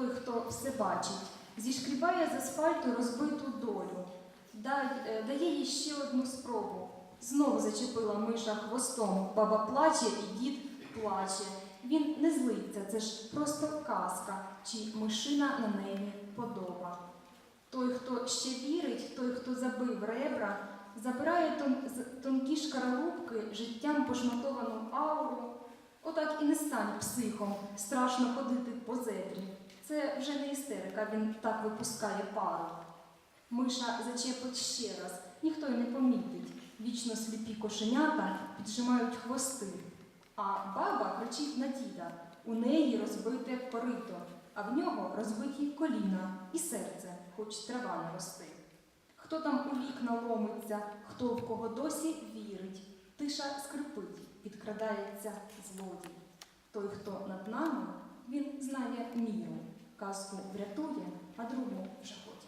той, хто все бачить, зішкрібає з асфальту розбиту долю, е, дає їй ще одну спробу. Знову зачепила миша хвостом. Баба плаче і дід плаче. Він не злиться, це ж просто казка, чи мишина на неї подоба. Той, хто ще вірить, той, хто забив ребра, забирає тон, тонкі шкаралупки, життям пошматовану ауру. Отак і не стань психом, страшно ходити по зебрі. Це вже не істерика, він так випускає пару. Миша зачепить ще раз, ніхто й не помітить. Вічно сліпі кошенята піджимають хвости. А баба кричить на діда. У неї розбите корито, а в нього розбиті коліна і серце, хоч трава не рости. Хто там у вікна ломиться, хто в кого досі вірить, тиша скрипить, підкрадається злодій. Той, хто над нами, він казку врятує, а другу ходить.